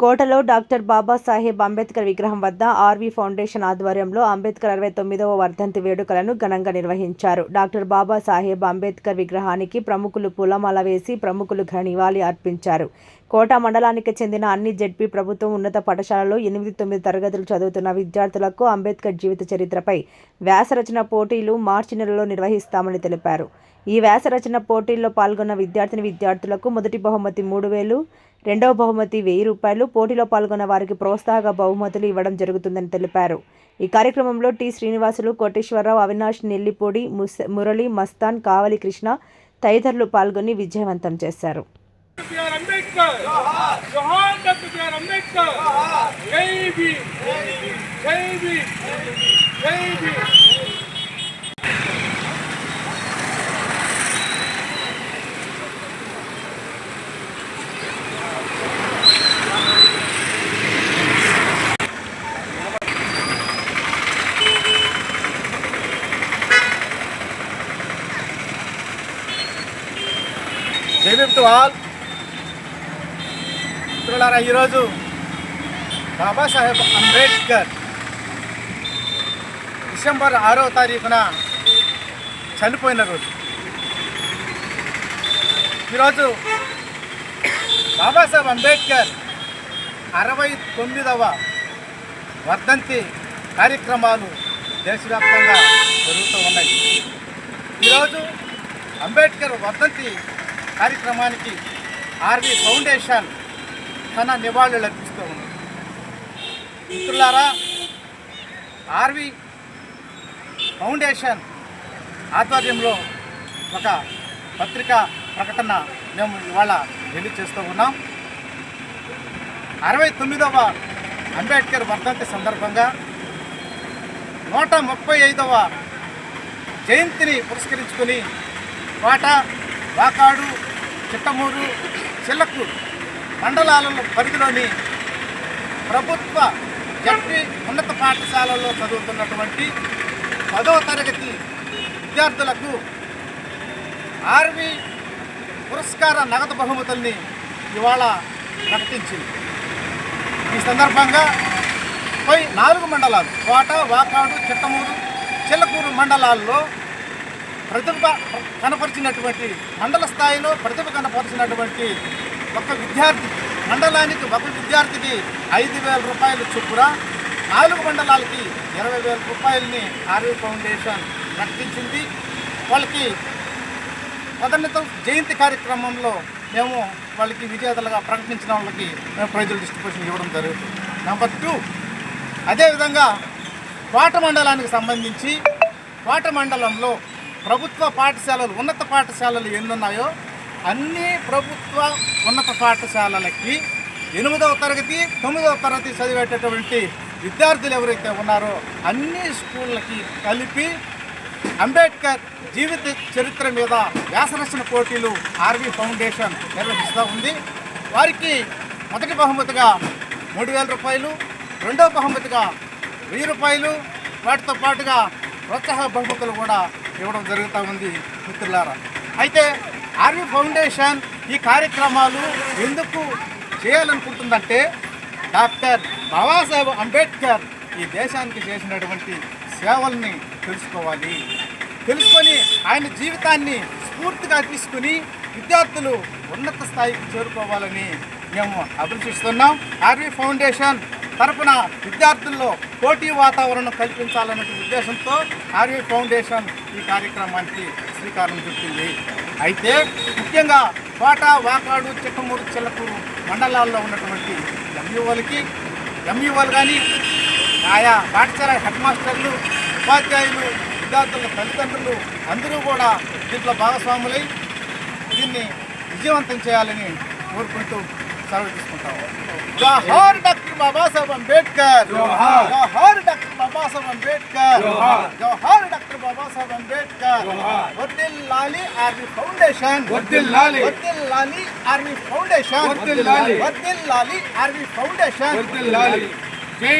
కోటలో డాక్టర్ బాబాసాహెబ్ అంబేద్కర్ విగ్రహం వద్ద ఆర్వీ ఫౌండేషన్ ఆధ్వర్యంలో అంబేద్కర్ అరవై తొమ్మిదవ వర్ధంతి వేడుకలను ఘనంగా నిర్వహించారు. డాక్టర్ బాబాసాహెబ్ అంబేద్కర్ విగ్రహానికి ప్రముఖులు పూలమాల వేసి ప్రముఖులు ఘన నివాళి అర్పించారు. కోట మండలానికి చెందిన అన్ని జెడ్పీ ప్రభుత్వం ఉన్నత పాఠశాలలో ఎనిమిది తొమ్మిది తరగతులు చదువుతున్న విద్యార్థులకు అంబేద్కర్ జీవిత చరిత్రపై వ్యాసరచన పోటీలు మార్చి నెలలో నిర్వహిస్తామని తెలిపారు. ఈ వ్యాసరచన పోటీల్లో పాల్గొన్న విద్యార్థిని విద్యార్థులకు మొదటి బహుమతి మూడు వేలు రెండవ బహుమతి వెయ్యి రూపాయలు పోటీలో పాల్గొన్న వారికి ప్రోత్సాహక బహుమతులు ఇవ్వడం జరుగుతుందని తెలిపారు ఈ కార్యక్రమంలో టి శ్రీనివాసులు కోటేశ్వరరావు అవినాష్ నెల్లిపూడి ముస్- మురళి మస్తాన్ కావలి కృష్ణ తదితరులు పాల్గొని విజయవంతం చేశారు అంబేద్కర్ జోహార్ డాక్టర్ బిఆర్ అంబేద్కర్ జై భీమ్ జై భీమ్ జై భీమ్ జైబీమ్ టు ఆల్ మిత్రులారా ఈరోజు బాబాసాహెబ్ అంబేద్కర్ డిసెంబర్ ఆరో తారీఖున చనిపోయిన రోజు. ఈరోజు బాబాసాహెబ్ అంబేద్కర్ అరవై తొమ్మిదవ వర్ధంతి కార్యక్రమాలు దేశవ్యాప్తంగా జరుగుతూ ఉన్నాయి. ఈరోజు అంబేద్కర్ వర్ధంతి కార్యక్రమానికి ఆర్వి ఫౌండేషన్ తన నివాళులు అర్పిస్తూ ఉంది. మిత్రులారా ఆర్వి ఫౌండేషన్ ఆధ్వర్యంలో ఒక పత్రికా ప్రకటన మేము ఇవాళ రిలీజ్ చేస్తూ ఉన్నాం. అరవై తొమ్మిదవ అంబేద్కర్ వర్ధంతి సందర్భంగా నూట ముప్పై ఐదవ జయంతిని పురస్కరించుకొని కోట వాకాడు చిట్టమూరు చిల్లకూరు మండలాలలో పరిధిలోని ప్రభుత్వ జడ్పీ ఉన్నత పాఠశాలల్లో చదువుతున్నటువంటి పదవ తరగతి విద్యార్థులకు ఆర్మీ పురస్కార నగదు బహుమతుల్ని ఇవాళ ప్రకటించింది. ఈ సందర్భంగా పై నాలుగు మండలాలు కోట వాకాడు చిట్టమూరు చిల్లకూరు మండలాల్లో ప్రతిభ కనపరిచినటువంటి మండల స్థాయిలో ప్రతిభ కనపరిచినటువంటి ఒక విద్యార్థి మండలానికి ఒక విద్యార్థికి ఐదు వేల రూపాయలు చొప్పున నాలుగు మండలాలకి ఇరవై వేల రూపాయలని ఆర్వీ ఫౌండేషన్ ప్రకటించింది. వాళ్ళకి పదోన్నత జయంతి కార్యక్రమంలో మేము వాళ్ళకి విజేతలుగా ప్రకటించిన వాళ్ళకి మేము ప్రైజులు డిస్ట్రిబ్యూషన్ ఇవ్వడం జరుగుతుంది. నెంబర్ టూ అదేవిధంగా కోట మండలానికి సంబంధించి కోట మండలంలో ప్రభుత్వ పాఠశాలలు ఉన్నత పాఠశాలలు ఎన్నున్నాయో అన్ని ప్రభుత్వ ఉన్నత పాఠశాలలకి ఎనిమిదవ తరగతి తొమ్మిదవ తరగతి చదివేటటువంటి విద్యార్థులు ఎవరైతే ఉన్నారో అన్ని స్కూళ్ళకి కలిపి అంబేద్కర్ జీవిత చరిత్ర మీద వ్యాసరచన పోటీలు ఆర్వీ ఫౌండేషన్ నిర్వహిస్తూ ఉంది. వారికి మొదటి బహుమతిగా మూడు వేల రూపాయలు రెండవ బహుమతిగా వెయ్యి రూపాయలు. వాటితో పాటుగా ప్రోత్సాహ బహుమతులు కూడా ఇవ్వడం జరుగుతూ ఉంది మిత్రులారా. అయితే ఆర్వీ ఫౌండేషన్ ఈ కార్యక్రమాలు ఎందుకు చేయాలనుకుంటుందంటే డాక్టర్ బాబాసాహెబ్ అంబేద్కర్ ఈ దేశానికి చేసినటువంటి సేవల్ని తెలుసుకోవాలి. తెలుసుకొని ఆయన జీవితాన్ని స్ఫూర్తిగా తీసుకుని విద్యార్థులు ఉన్నత స్థాయికి చేరుకోవాలని మేము అభిలషిస్తున్నాం ఆర్వీ ఫౌండేషన్ తరపున విద్యార్థుల్లో పోటీ వాతావరణం కల్పించాలనే ఉద్దేశంతో ఆర్వీ ఫౌండేషన్ ఈ కార్యక్రమానికి శ్రీకారం చుట్టింది. అయితే ముఖ్యంగా కోట వాకాడు చిక్కమూరు చిల్లకూరు మండలాల్లో ఉన్నటువంటి ఎంఈఓలకి ఎంఈఓలు కానీ ఆయా పాఠశాల హెడ్ మాస్టర్లు ఉపాధ్యాయులు విద్యార్థుల తల్లిదండ్రులు అందరూ కూడా దీంట్లో భాగస్వాములై దీన్ని విజయవంతం చేయాలని కోరుకుంటూ సెలవు తీసుకుంటాము. బాబాసాహెబ్ అంబేద్కర్ జోహార్ డాక్టర్ బాబాసాహెబ్ అంబేద్కర్ జోహార్ డాక్టర్ బాబాసాహెబ్ అంబేద్కర్ వర్దిల్లాలి ఆర్మీ ఫౌండేషన్ వర్ధిల్లాలి. వర్దిల్లాలి ఆర్మీ ఫౌండేషన్ వర్ధిల్లాలి. వర్దిల్లాలి ఆర్మీ ఫౌండేషన్ వర్ధిల్లాలి. జై